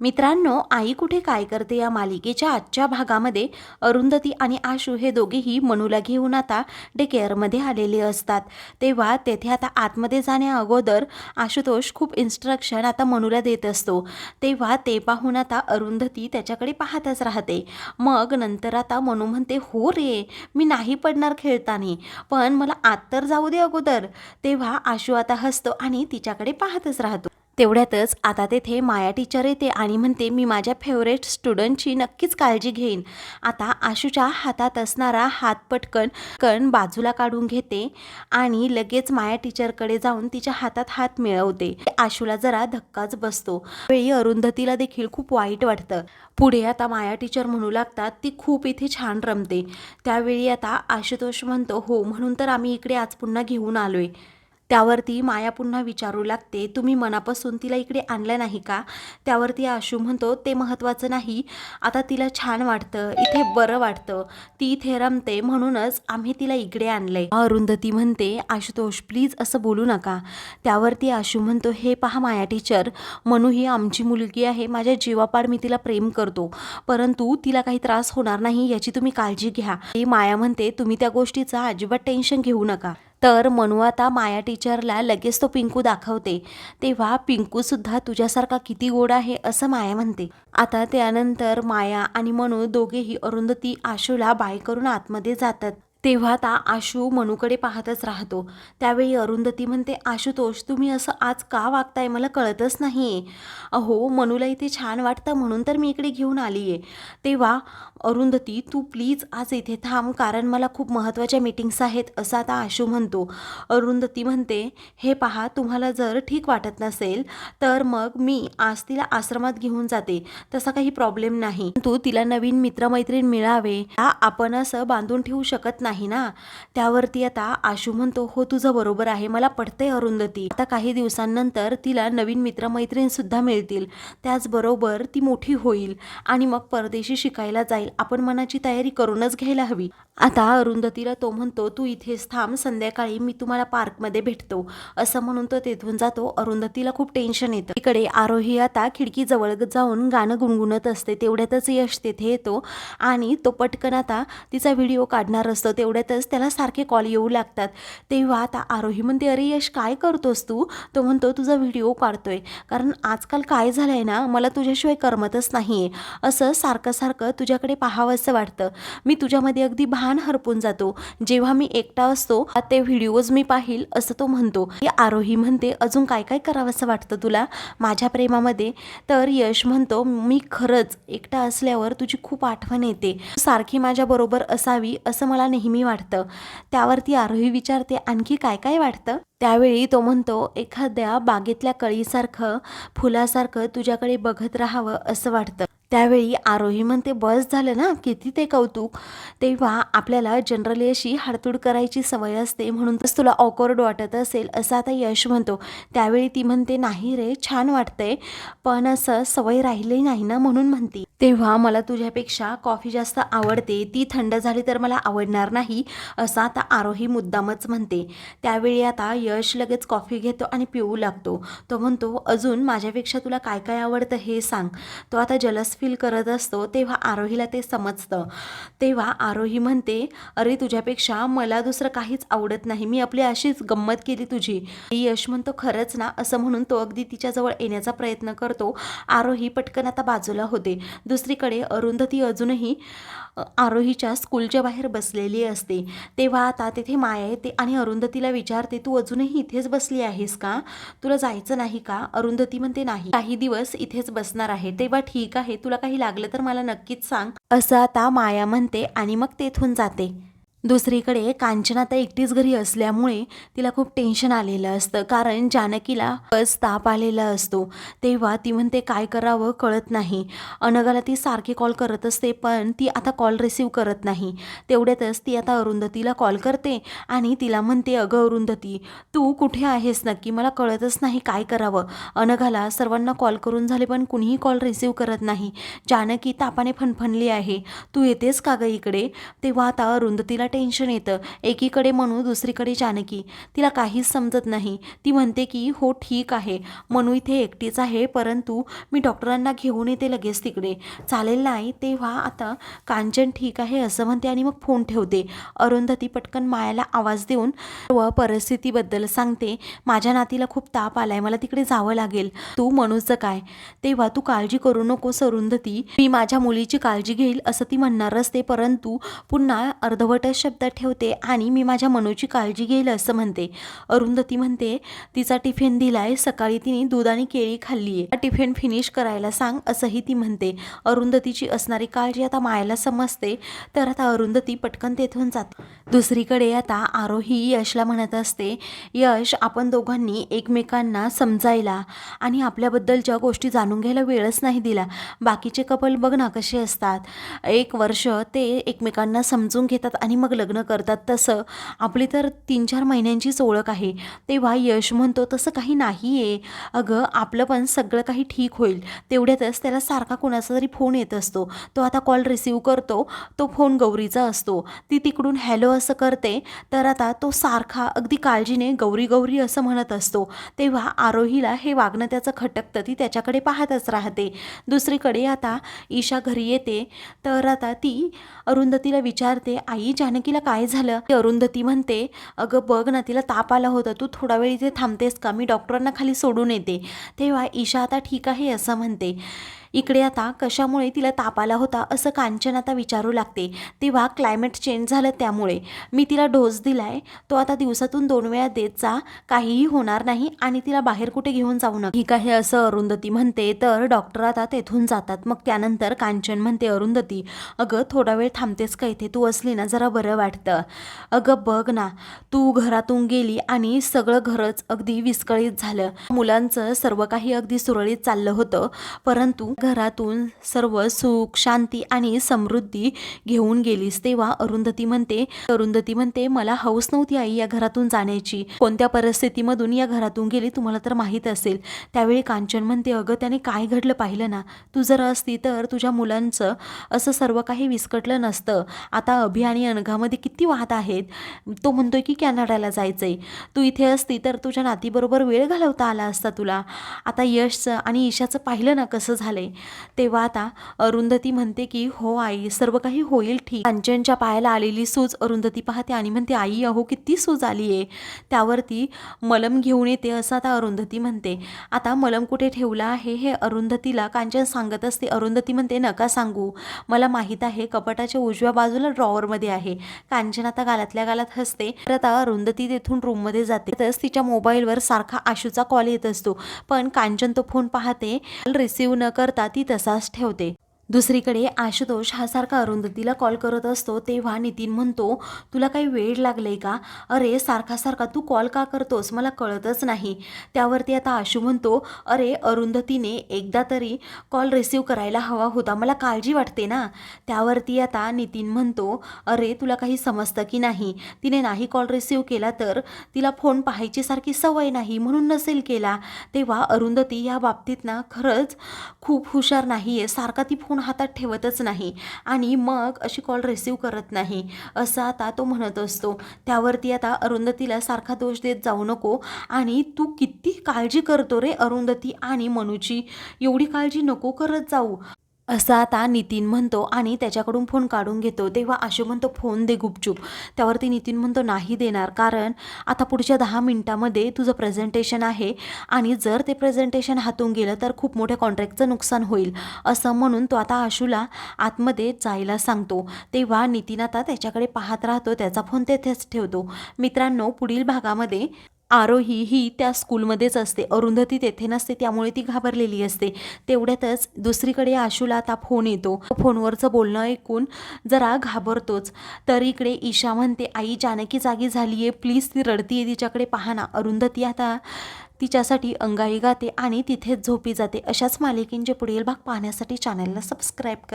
मित्रांनो आई कुठे काय करते या मालिकेच्या आजच्या भागामध्ये? अरुंधती आणि आशू हे दोघेही मनूला घेऊन आता डे केअरमध्ये आलेले असतात. तेव्हा तेथे आता आतमध्ये जाण्या अगोदर आशुतोष खूप इन्स्ट्रक्शन आता मनूला देत असतो. तेव्हा ते पाहून आता अरुंधती त्याच्याकडे पाहतच राहते. मग नंतर आता मनू म्हणते हो रे मी नाही पडणार खेळताना पण मला आत तर जाऊ दे अगोदर. तेव्हा आशू आता हसतो आणि तिच्याकडे पाहतच राहतो. तेवढ्यातच आता तेथे माया टीचर येते आणि म्हणते मी माझ्या फेवरेट स्टुडंटची नक्कीच काळजी घेईन. आता आशूच्या हातात असणारा हात पटकन कण बाजूला काढून घेते आणि लगेच माया टीचरकडे जाऊन तिच्या हातात हात मिळवते. आशूला जरा धक्काच बसतो. वेळी अरुंधतीला देखील खूप वाईट वाटतं. पुढे आता माया टीचर म्हणू लागतात ती खूप इथे छान रमते. त्यावेळी आता आशुतोष म्हणतो हो म्हणून तर आम्ही इकडे आज पुन्हा घेऊन आलोय. त्यावरती माया पुन्हा विचारू लागते. तुम्ही मनापासून तिला इकडे आणलं नाही का? त्यावरती आशू म्हणतो ते महत्त्वाचं नाही. आता तिला छान वाटतं. इथे बरं वाटतं. ती इथे रमते. म्हणूनच आम्ही तिला इकडे आणलंय. अरुंधती म्हणते आशुतोष प्लीज असं बोलू नका. त्यावरती आशू म्हणतो हे पहा माया टीचर मनू ही आमची मुलगी आहे. माझ्या जीवापाड मी तिला प्रेम करतो. परंतु तिला काही त्रास होणार नाही याची तुम्ही काळजी घ्या. माया म्हणते तुम्ही त्या गोष्टीचं अजिबात टेन्शन घेऊ नका. तर मनू आता माया टीचरला लगेच तो पिंकू दाखवते. तेव्हा पिंकूसुद्धा तुझ्यासारखा किती गोड आहे असं माया म्हणते. आता त्यानंतर माया आणि मनू दोघेही अरुंधती आशूला बाय करून आतमध्ये जातात. तेव्हा आता आशू मनूकडे पाहतच राहतो. त्यावेळी अरुंधती म्हणते आशुतोष तुम्ही असं आज का वागताय? मला कळतच नाही अहो मनूला इथे छान वाटतं म्हणून तर मी इकडे घेऊन आली आहे तेव्हा अरुंधती तू प्लीज आज इथे थांब कारण मला खूप महत्त्वाच्या मीटिंग्स आहेत असं आता आशू म्हणतो. अरुंधती म्हणते हे पहा तुम्हाला जर ठीक वाटत नसेल तर मग मी आज तिला आश्रमात घेऊन जाते. तसा काही प्रॉब्लेम नाही. तू तिला नवीन मित्रमैत्रीण मिळावे. हा आपण असं बांधून ठेवू शकत नाही. नाही ना? त्यावरती आता आशू म्हणतो हो तुझं बरोबर आहे. मला पटते अरुंधती. आता काही दिवसांनंतर तिला नवीन मित्रमैत्रीण सुद्धा मिळतील. त्याचबरोबर ती मोठी होईल आणि मग परदेशी शिकायला जाईल. आपण मनाची तयारी करूनच घ्यायला हवी. आता अरुंधतीला तो म्हणतो तू इथेच थांब. संध्याकाळी मी तुम्हाला पार्कमध्ये भेटतो. असं म्हणून तो तेथून जातो. अरुंधतीला खूप टेन्शन येतं. इकडे आरोही आता खिडकीजवळ जाऊन गाणं गुणगुणत असते. तेवढ्यातच यश तेथे येतो आणि तो पटकन आता तिचा व्हिडिओ काढणार असतो. तेवढ्यातच त्याला सारखे कॉल येऊ लागतात. तेव्हा आता आरोही म्हणते अरे यश काय करतोस तू? तो म्हणतो तुझा व्हिडिओ काढतोय. कारण आजकाल काय झालं आहे ना मला तुझ्याशिवाय करमतच आहे असं सारखं सारखं तुझ्याकडे पाहावंसं वाटतं. मी तुझ्यामध्ये अगदी भान हरपून जातो. जेव्हा मी एकटा असतो ते व्हिडिओज मी पाहिल असं तो म्हणतो. आरोही म्हणते अजून काय काय करावंसं वाटतं तुला? माझ्या प्रेमामध्ये तर यश म्हणतो मी खरंच एकटा असल्यावर तुझी खूप आठवण येते. सारखी माझ्या बरोबर असावी असं मला नेहमी वाटतं त्यावरती आरोही विचारते आणखी काय काय वाटतं त्यावेळी तो म्हणतो एखाद्या बागेतल्या कळीसारखं फुलासारखं तुझ्याकडे बघत राहावं असं वाटतं. त्यावेळी आरोही म्हणते बस झालं ना किती ते कौतुक. तेव्हा आपल्याला जनरली अशी हाडतूड करायची सवय असते म्हणून तस तुला ऑकवर्ड वाटत असेल असं आता यश म्हणतो. त्यावेळी ती म्हणते नाही रे छान वाटतंय पण असं सवय राहिली नाही ना म्हणून म्हणते. तेव्हा मला तुझ्यापेक्षा कॉफी जास्त आवडते ती थंड झाली तर मला आवडणार नाही असं आता आरोही मुद्दामच म्हणते. त्यावेळी आता यश लगेच कॉफी घेतो आणि पिऊ लागतो. तो म्हणतो अजून माझ्यापेक्षा तुला काय काय आवडतं हे सांग. तो आता जलस फील करत असतो तेव्हा आरोहीला ते समजतं. तेव्हा आरोही म्हणते अरे तुझ्यापेक्षा मला दुसरं काहीच आवडत नाही. मी आपली अशीच गंमत केली तुझी. यश म्हणतो खरंच ना? असं म्हणून तो अगदी तिच्याजवळ येण्याचा प्रयत्न करतो. आरोही पटकन आता बाजूला होते. दुसरीकडे अरुंधती अजूनही आरोहीच्या स्कूलच्या बाहेर बसलेली असते. तेव्हा आता तिथे माया येते आणि अरुंधतीला विचारते तू अजून अजूनही इथेच बसली आहेस का? तुला जायचं नाही का? अरुंधती म्हणते नाही. काही दिवस इथेच बसणार आहे. तेव्हा ठीक आहे. तुला काही लागलं तर मला नक्कीच सांग. असं आता माया म्हणते आणि मग तेथून जाते. दुसरीकडे कांचनाता एकटीच घरी असल्यामुळे तिला खूप टेन्शन आलेलं असतं. कारण जानकीला बस ताप आलेला असतो. तेव्हा ती म्हणते काय करावं कळत नाही. अनघाला ती सारखी कॉल करत असते पण ती आता कॉल रिसीव करत नाही. तेवढ्यातच ती आता अरुंधतीला कॉल करते आणि तिला म्हणते अगं अरुंधती तू कुठे आहेस नक्की? मला कळतच नाही काय करावं. अनघाला सर्वांना कॉल करून झाले पण कुणीही कॉल रिसीव करत नाही. जानकी तापाने फणफणली आहे. तू येतेस का गं इकडे? तेव्हा आता अरुंधतीला टेन्शन येतं. एकीकडे मनू दुसरीकडे जानकी. तिला काहीच समजत नाही. ती म्हणते की हो ठीक आहे. मनू इथे एकटीच आहे परंतु मी डॉक्टरांना घेऊन येते लगेच तिकडे. चालेल नाही तेव्हा आता कांचन ठीक आहे असं म्हणते आणि मग फोन ठेवते. अरुंधती पटकन मायाला आवाज देऊन व परिस्थितीबद्दल सांगते माझ्या नातीला खूप ताप आलाय मला तिकडे जावं लागेल. तू मनूचं काय? तेव्हा तू काळजी करू नकोस अरुंधती मी माझ्या मुलीची काळजी घेईल असं ती म्हणणारच ते परंतु पुन्हा अर्धवटच शब्द ठेवते आणि मी माझ्या मनूची काळजी घेईल असं म्हणते. अरुंधती म्हणते तिचा टिफिन दिलाय सकाळी तिने दूध आणि केळी खाल्ली आहे. टिफिन फिनिश करायला सांग असंही ती म्हणते. अरुंधतीची असणारी काळजी आता मायाला समजते तर आता अरुंधती पटकन तेथून जाते. दुसरीकडे आता आरोही यशला म्हणत असते यश आपण दोघांनी एकमेकांना समजायला आणि आपल्याबद्दल ज्या गोष्टी जाणून घ्यायला वेळच नाही दिला. बाकीचे कपल बघ ना कसे असतात. एक वर्ष ते एकमेकांना समजून घेतात आणि मग लग्न करतात. तसं आपली तर तीन चार महिन्यांचीच ओळख आहे. तेव्हा यश म्हणतो तसं काही नाही आहे अगं आपलं पण सगळं काही ठीक होईल. तेवढ्यातच त्याला सारखा कोणाचा तरी फोन येत असतो. तो आता कॉल रिसीव करतो. तो फोन गौरीचा असतो. ती तिकडून हॅलो असं करते. तर आता तो सारखा अगदी काळजीने गौरी गौरी असं म्हणत असतो. तेव्हा आरोहीला हे वागणं त्याचं खटकतं. ती त्याच्याकडे पाहतच राहते. दुसरीकडे आता ईशा घरी येते. तर आता ती अरुंधतीला विचारते आई जानकीला काय झालं? ती अरुंधती म्हणते अगं बघ ना तिला ताप आला होता. तू थोडा वेळ इथे थांबतेस का? मी डॉक्टरांना खाली सोडून येते. तेव्हा ईशा आता ठीक आहे असं म्हणते. इकडे आता कशामुळे तिला ताप आला होता असं कांचन आता विचारू लागते. तेव्हा क्लायमेट चेंज झालं त्यामुळे. मी तिला डोस दिलाय. तो आता दिवसातून दोन वेळा देत जा. काहीही होणार नाही आणि तिला बाहेर कुठे घेऊन जाऊ नका. ठीक आहे असं अरुंधती म्हणते. तर डॉक्टर आता तेथून जातात. मग त्यानंतर कांचन म्हणते अरुंधती अगं थोडा वेळ थांबतेस का इथे? तू असली ना जरा बरं वाटतं. अगं बघ ना तू घरातून गेली आणि सगळं घरच अगदी विस्कळीत झालं. मुलांचं सर्व काही अगदी सुरळीत चाललं होतं. परंतु घरातून सर्व सुख शांती आणि समृद्धी घेऊन गेलीस. तेव्हा अरुंधती म्हणते अरुंधती म्हणते मला हौस नव्हती आई या घरातून जाण्याची. कोणत्या परिस्थितीमधून या घरातून गेली तुम्हाला तर माहीत असेल. त्यावेळी कांचन म्हणते अगं त्याने काय घडलं पाहिलं ना? तू जर असती तर तुझ्या मुलांचं असं सर्व काही विस्कटलं नसतं. आता अभि आणि अनघामध्ये किती वाद आहेत. तो म्हणतोय की कॅनडाला आहे तू इथे असती तर तुझ्या नातीबरोबर वेळ घालवता आला असता तुला. आता यशचं आणि ईशाचं पाहिलं ना कसं झालंय? तेव्हा आता अरुंधती म्हणते की हो आई सर्व काही होईल ठीक. कांचनच्या पायाला आलेली सूज अरुंधती पाहते आणि म्हणते आई अहो किती सूज आली आहे. त्यावरती मलम घेऊन येते असं आता अरुंधती म्हणते. आता मलम कुठे ठेवला आहे हे अरुंधतीला कांचन सांगत असते. अरुंधती म्हणते नका सांगू. मला माहीत आहे कपाटाच्या उजव्या बाजूला ड्रॉवरमध्ये आहे. कांचन आता गालातल्या गालात हसते. तर आता अरुंधती तेथून रूममध्ये जाते. तर तिच्या मोबाईलवर सारखा आशूचा कॉल येत असतो. पण कांचन तो फोन पाहते. रिसीव्ह न करता ती तसाच ठेवते. दुसरीकडे आशुतोष हा सारखा अरुंधतीला कॉल करत असतो तेव्हा नितीन म्हणतो तुला काही वेळ लागलाय का? अरे सारखा सारखा तू कॉल का करतोस? मला कळतच नाही. त्यावरती आता आशू म्हणतो अरे अरुंधतीने एकदा तरी कॉल रिसीव करायला हवा होता मला काळजी वाटते ना? त्यावरती आता नितीन म्हणतो अरे तुला काही समजतं की नाही? तिने नाही कॉल रिसीव केला तर तिला फोन पाहायची सारखी सवय नाही म्हणून नसेल केला. तेव्हा अरुंधती या बाबतीत ना खरंच खूप हुशार नाही आहे सारखा ती फोन हातात ठेवतच नाही. आणि मग अशी कॉल रिसीव करत नाही. असं आता तो म्हणत असतो. त्यावरती आता अरुंधतीला सारखा दोष देत जाऊ नको. आणि तू किती काळजी करतो रे अरुंधती आणि मनूची. एवढी काळजी नको करत जाऊ. असं आता नितीन म्हणतो आणि त्याच्याकडून फोन काढून घेतो. तेव्हा आशू म्हणतो फोन दे गुपचूप. त्यावरती नितीन म्हणतो नाही देणार. कारण आता पुढच्या दहा मिनटामध्ये तुझं प्रेझेंटेशन आहे आणि जर ते प्रेझेंटेशन हातून गेलं तर खूप मोठ्या कॉन्ट्रॅक्टचं नुकसान होईल. असं म्हणून तो आता आशूला आतमध्ये जायला सांगतो. तेव्हा नितीन आता त्याच्याकडे पाहत राहतो. त्याचा फोन तेथेच ठेवतो. मित्रांनो पुढील भागामध्ये आरोही ही त्या स्कूलमध्येच असते. अरुंधती तेथे नसते त्यामुळे ती घाबरलेली असते. तेवढ्यातच दुसरीकडे आशूला आता फोन येतो. फोनवरचं बोलणं ऐकून जरा घाबरतोच. तर इकडे ईशा म्हणते आई जानकी जागी झाली आहे प्लीज ती रडतीये तिच्याकडे पहा ना. अरुंधती आता तिच्यासाठी अंगाई गाते आणि तिथेच झोपी जाते. अशाच मालिकेंचे पुढील भाग पाहण्यासाठी चॅनलला सबस्क्राईब करा.